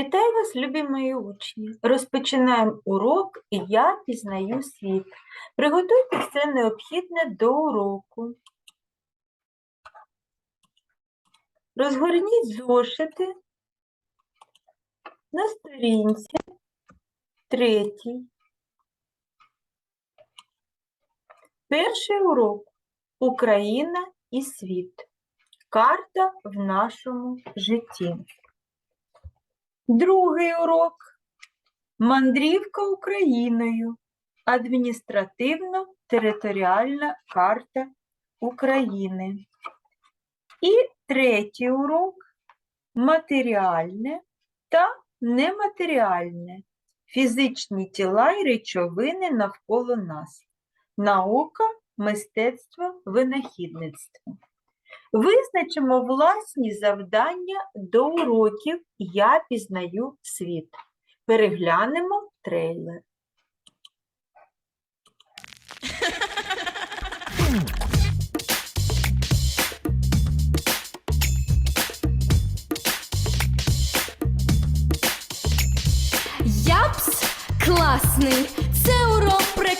Вітаю вас, любі мої учні! Розпочинаємо урок і я пізнаю світ. Приготуйте все необхідне до уроку. Розгорніть зошити на сторінці третій. Перший урок Україна і світ. Карта в нашому житті. Другий урок Мандрівка Україною. Адміністративно-територіальна карта України. І третій урок Матеріальне та нематеріальне. Фізичні тіла і речовини навколо нас. Наука, мистецтво, винахідництво. Визначимо власні завдання до уроків Я пізнаю світ. Переглянемо трейлер. Япс класний, це урок прекрасний.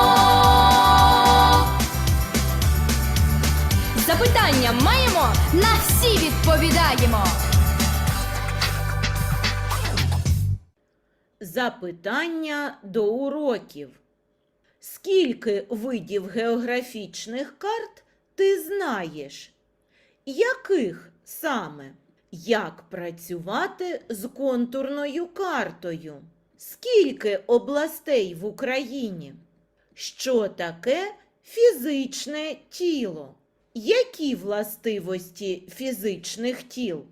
Запитання маємо, на всі відповідаємо. Запитання до уроків. Скільки видів географічних карт ти знаєш? Яких саме? Як працювати з контурною картою? Скільки областей в Україні? Що таке фізичне тіло? Які властивості фізичних тіл?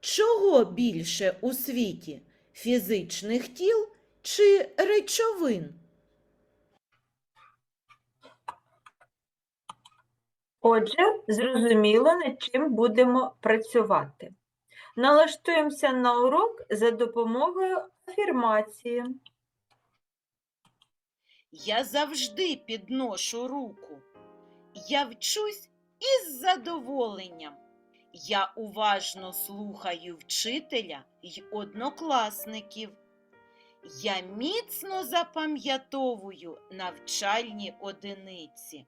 Чого більше у світі? Фізичних тіл чи речовин? Отже, зрозуміло, над чим будемо працювати. Налаштуємося на урок за допомогою афірмації. Я завжди підношу руку. Я вчусь із задоволенням. Я уважно слухаю вчителя й однокласників. Я міцно запам'ятовую навчальні одиниці.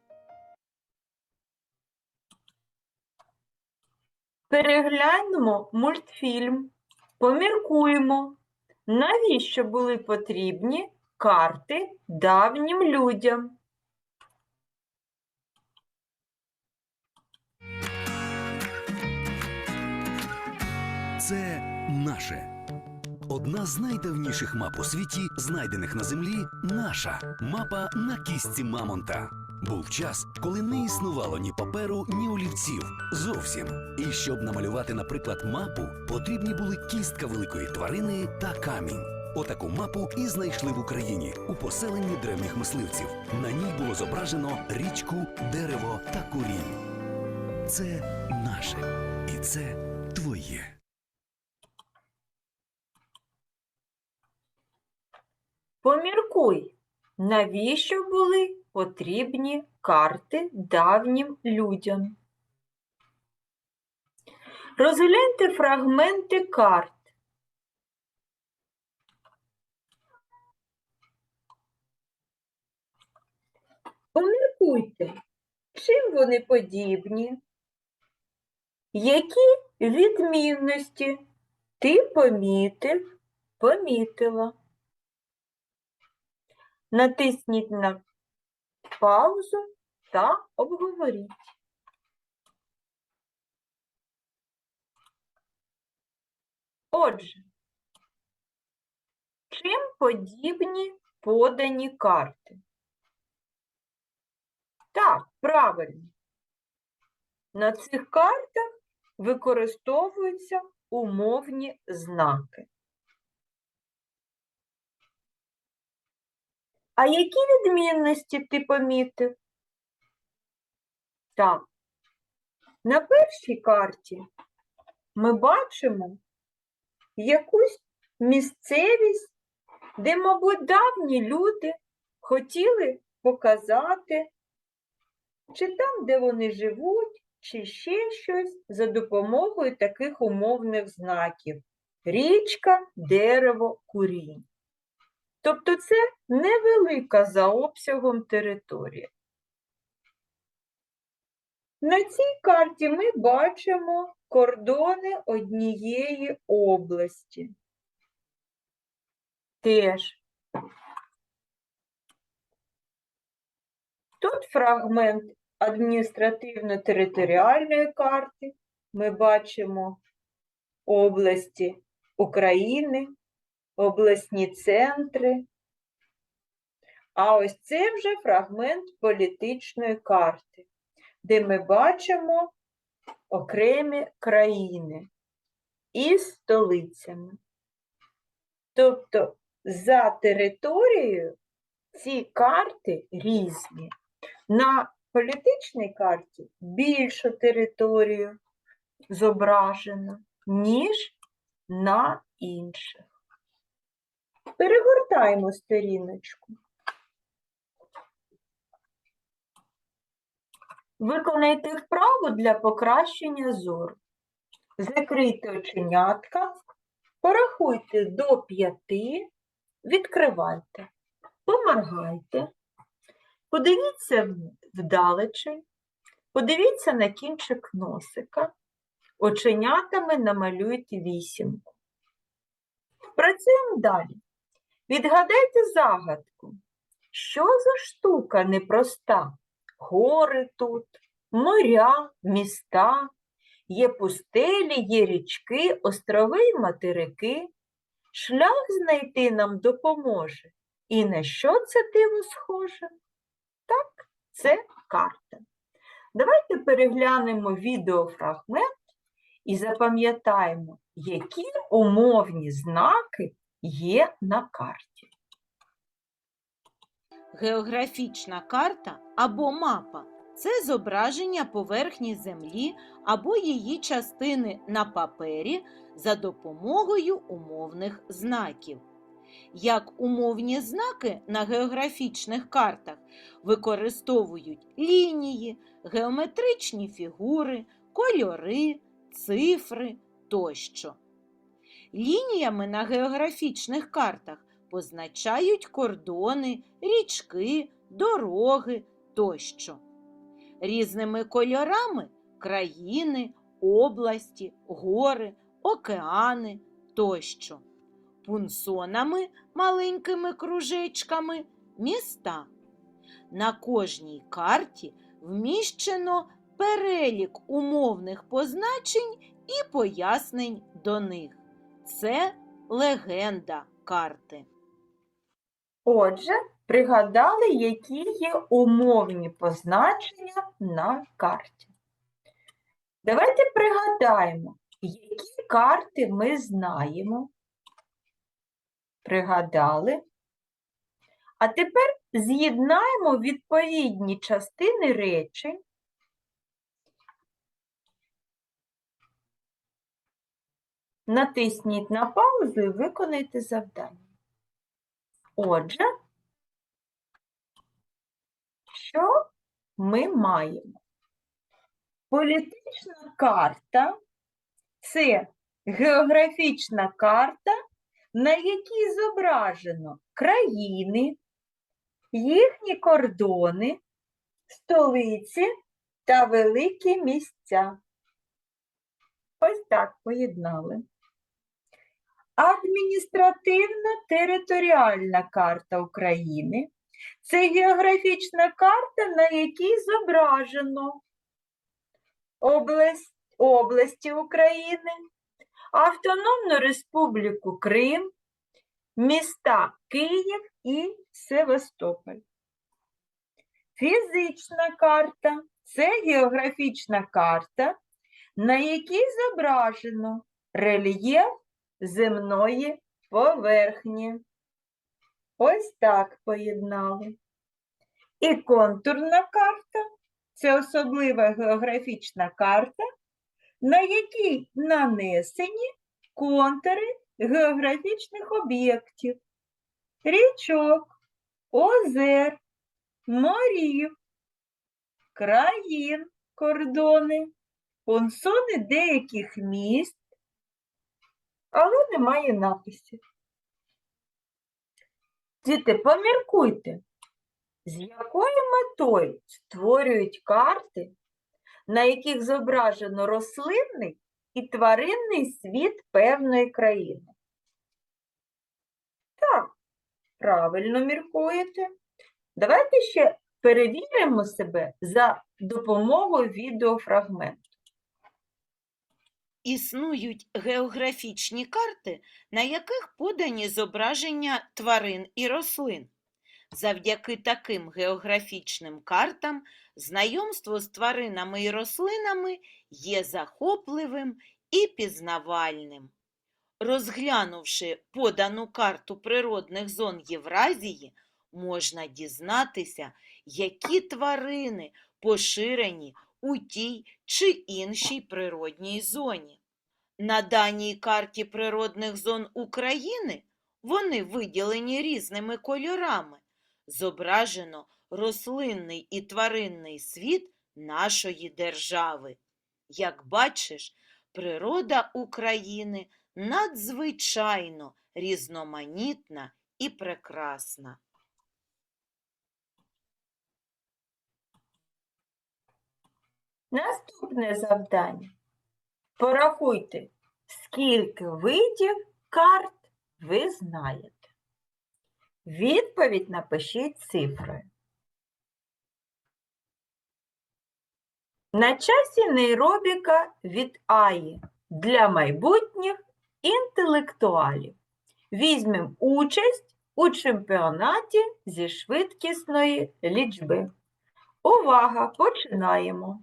Переглянемо мультфільм, поміркуємо, навіщо були потрібні карти давнім людям. Це наше. Одна з найдавніших мап у світі, знайдених на землі, наша мапа на кістці Мамонта. Був час, коли не існувало ні паперу, ні олівців. Зовсім. І щоб намалювати, наприклад, мапу, потрібні були кістка великої тварини та камінь. Отаку мапу і знайшли в Україні у поселенні древніх мисливців. На ній було зображено річку, дерево та курінь. Це наше. І це твоє. Поміркуй, навіщо були потрібні карти давнім людям. Розгляньте фрагменти карт. Поміркуйте, чим вони подібні? Які відмінності ти помітив, помітила? Натисніть на паузу та обговоріть. Отже, чим подібні подані карти? Так, правильно. На цих картах використовуються умовні знаки. А які відмінності ти помітив? Так. На першій карті ми бачимо якусь місцевість, де, мабуть, давні люди хотіли показати, чи там, де вони живуть, чи ще щось за допомогою таких умовних знаків: річка, дерево, курінь. Тобто це невелика за обсягом територія. На цій карті ми бачимо кордони однієї області. Теж. Тут фрагмент адміністративно-територіальної карти. Ми бачимо області України, обласні центри. А ось це вже фрагмент політичної карти, де ми бачимо окремі країни із столицями. Тобто за територією ці карти різні. На політичній карті більшу територію зображено, ніж на інших. Перегортаємо сторіночку. Виконайте вправу для покращення зору. Закрийте оченятка, порахуйте до п'яти, відкривайте, поморгайте, подивіться вдалечень, подивіться на кінчик носика, оченятами намалюйте вісімку. Працюємо далі. Відгадайте загадку. Що за штука непроста? Гори тут, моря, міста, є пустелі, є річки, острови й материки. Шлях знайти нам допоможе. І на що це диво схоже? Так, це карта. Давайте переглянемо відеофрагмент і запам'ятаємо, які умовні знаки є на карті. Географічна карта або мапа це зображення поверхні Землі або її частини на папері за допомогою умовних знаків. Як умовні знаки на географічних картах використовують лінії, геометричні фігури, кольори, цифри тощо. Лініями на географічних картах позначають кордони, річки, дороги тощо. Різними кольорами країни, області, гори, океани тощо. Пунсонами маленькими кружечками міста. На кожній карті вміщено перелік умовних позначень і пояснень до них. Це легенда карти. Отже, пригадали, які є умовні позначення на карті. Давайте пригадаємо, які карти ми знаємо. Пригадали. А тепер з'єднаємо відповідні частини речень. Натисніть на паузу і виконайте завдання. Отже, що ми маємо? Політична карта це географічна карта, на якій зображено країни, їхні кордони, столиці та великі місця. Ось так поєднали. Адміністративно-територіальна карта України це географічна карта, на якій зображено область, області України, Автономну Республіку Крим, міста Київ і Севастополь. Фізична карта це географічна карта, на якій зображено рельєф земної поверхні. Ось так поєднали. І контурна карта це особлива географічна карта, на якій нанесені контури географічних об'єктів, річок, озер, морів, країн, кордони, понсони деяких міст, але немає написів. Діти, поміркуйте, з якою метою створюють карти, на яких зображено рослинний і тваринний світ певної країни? Так, правильно міркуєте. Давайте ще перевіримо себе за допомогою відеофрагменту. Існують географічні карти, на яких подані зображення тварин і рослин. Завдяки таким географічним картам знайомство з тваринами і рослинами є захопливим і пізнавальним. Розглянувши подану карту природних зон Євразії, можна дізнатися, які тварини поширені у тій чи іншій природній зоні. На даній карті природних зон України вони виділені різними кольорами. Зображено рослинний і тваринний світ нашої держави. Як бачиш, природа України надзвичайно різноманітна і прекрасна. Наступне завдання. Порахуйте, скільки видів карт ви знаєте. Відповідь напишіть цифрою. На часі нейробіка від Аї для майбутніх інтелектуалів. Візьмемо участь у чемпіонаті зі швидкісної лічби. Увага! Починаємо.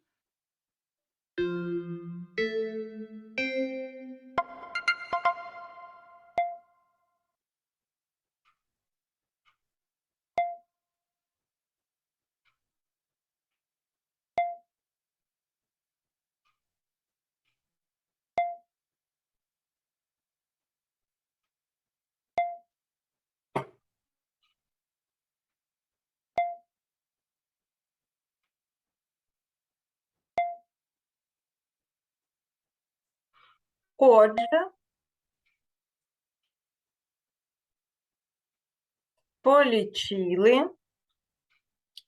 Отже, полічили,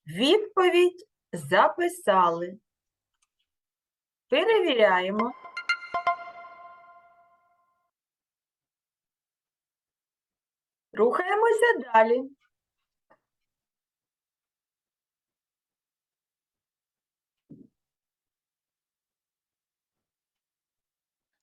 відповідь записали. Перевіряємо. Рухаємося далі.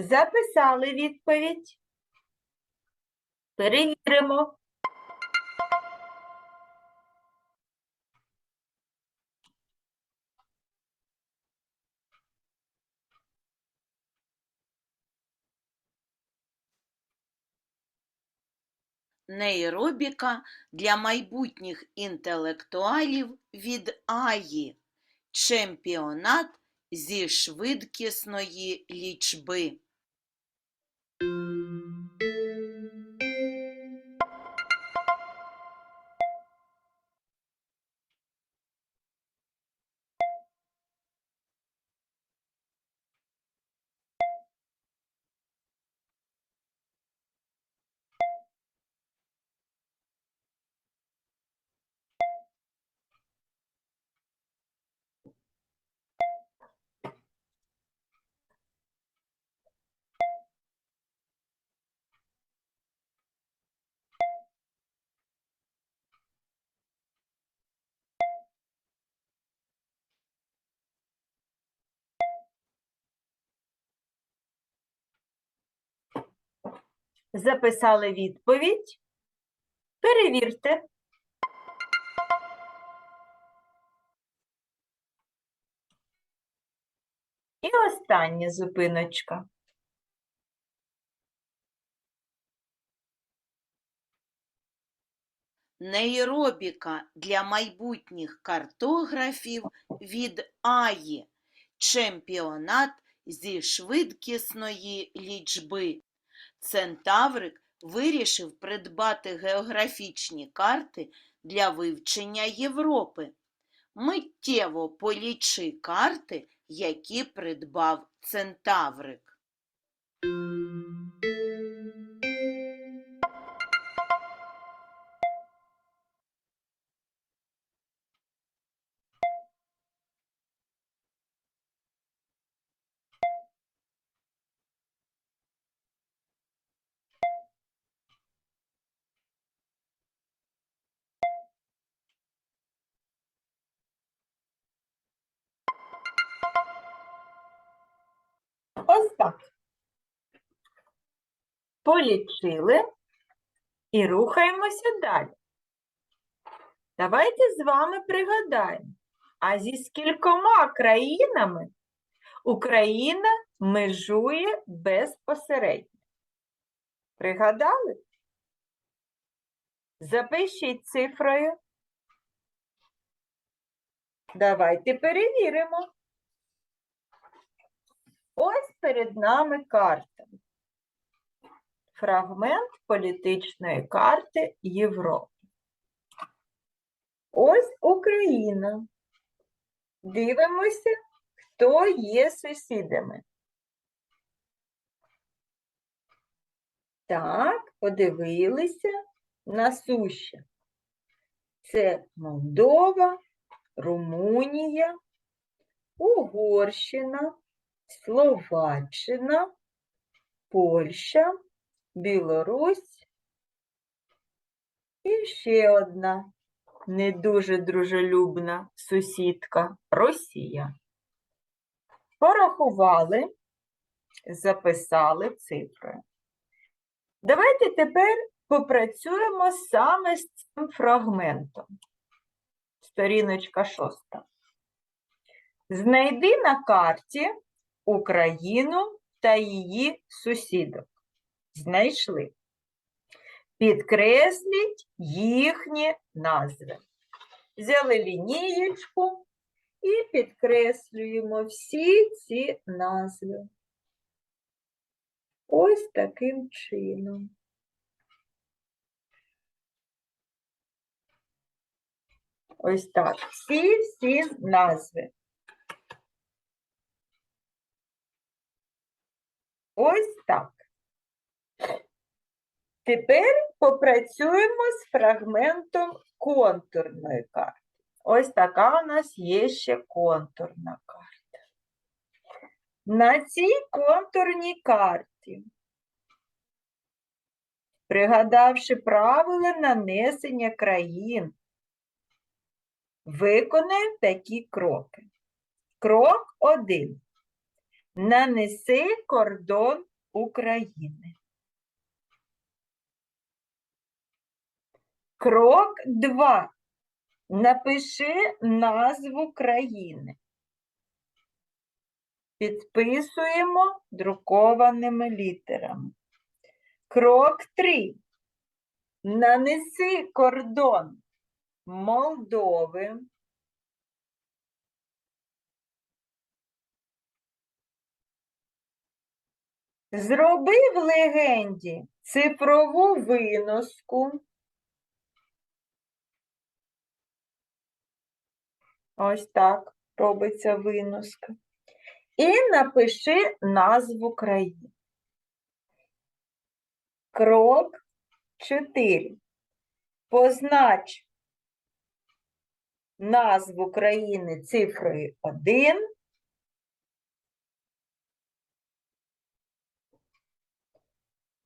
Записали відповідь. Перевіримо. Нейробіка для майбутніх інтелектуалів від Аї. Чемпіонат зі швидкісної лічби. thank you Записали відповідь. Перевірте. І остання зупиночка. Нейробіка для майбутніх картографів від Аї. Чемпіонат зі швидкісної лічби. Центаврик вирішив придбати географічні карти для вивчення Європи. Миттєво полічи карти, які придбав центаврик. Ось так. Полічили і рухаємося далі. Давайте з вами пригадаємо, а зі скількома країнами Україна межує безпосередньо. Пригадали? Запишіть цифрою. Давайте перевіримо. Ось перед нами карта. Фрагмент політичної карти Європи. Ось Україна. Дивимося, хто є сусідами. Так, подивилися на суші. Це Молдова, Румунія, Угорщина, Словаччина, Польща, Білорусь і ще одна не дуже дружелюбна сусідка Росія. Порахували, записали цифри. Давайте тепер попрацюємо саме з цим фрагментом. Сторіночка шоста. Знайди на карті Україну та її сусідок. Знайшли. Підкресліть їхні назви. Взяли лінієчку і підкреслюємо всі ці назви. Ось таким чином. Ось так. Всі-всі назви. Ось так. Тепер попрацюємо з фрагментом контурної карти. Ось така у нас є ще контурна карта. На цій контурній карті, пригадавши правила нанесення країн, виконаємо такі кроки. Крок 1. Нанеси кордон України. Крок 2. Напиши назву країни. Підписуємо друкованими літерами. Крок 3. Нанеси кордон Молдови. Зроби в легенді цифрову виноску. Ось так робиться виноска. І напиши назву країни. Крок 4. Познач назву країни цифрою 1.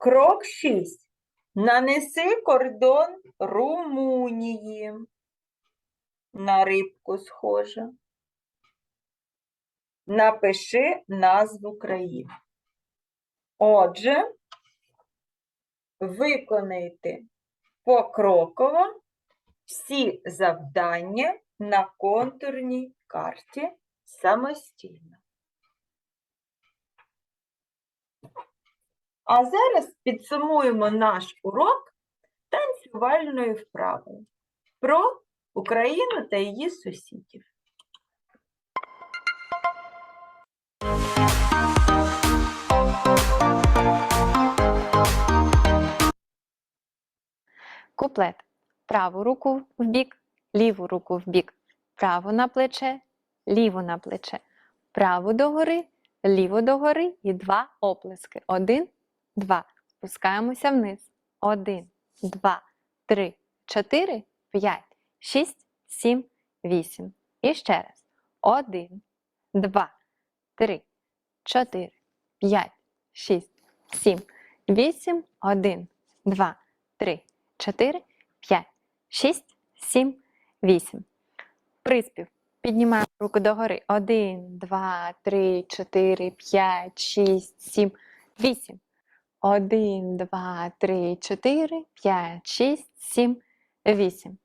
Крок 6. Нанеси кордон Румунії. На рибку схоже. Напиши назву країни. Отже, виконайте покроково всі завдання на контурній карті самостійно. А зараз підсумуємо наш урок танцювальною вправою про Україну та її сусідів. Куплет. Праву руку в бік, ліву руку в бік, право на плече, ліву на плече, праву догори, ліву догори і два оплески. Один, два. Спускаємося вниз. Один, два, три, чотири, п'ять, шість, сім, вісім. І ще раз. Один, два, три, чотири, п'ять, шість, сім, вісім, один, два, три, чотири, п'ять, шість, сім, вісім. Приспів. Піднімаємо руку догори. Один, два, три, чотири, п'ять, шість, сім, вісім. Один, два, три, чотири, п'ять, шість, сім, вісім.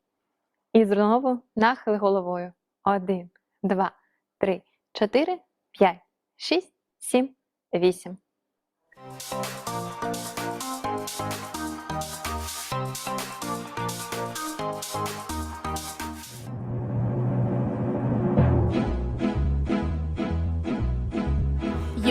І знову нахил головою. Один, два, три, чотири, п'ять, шість, сім, вісім.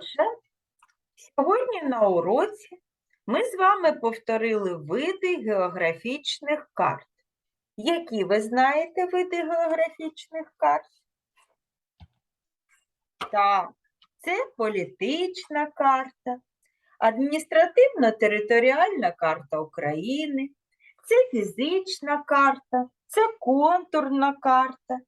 Отже, сьогодні на уроці ми з вами повторили види географічних карт. Які ви знаєте види географічних карт? Так, це політична карта, адміністративно-територіальна карта України, це фізична карта, це контурна карта.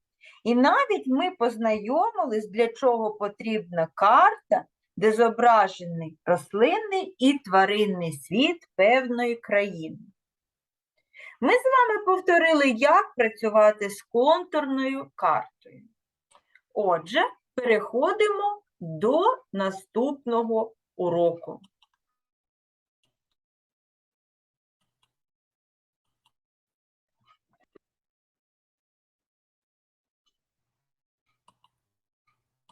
І навіть ми познайомились, для чого потрібна карта, де зображений рослинний і тваринний світ певної країни. Ми з вами повторили, як працювати з контурною картою. Отже, переходимо до наступного уроку.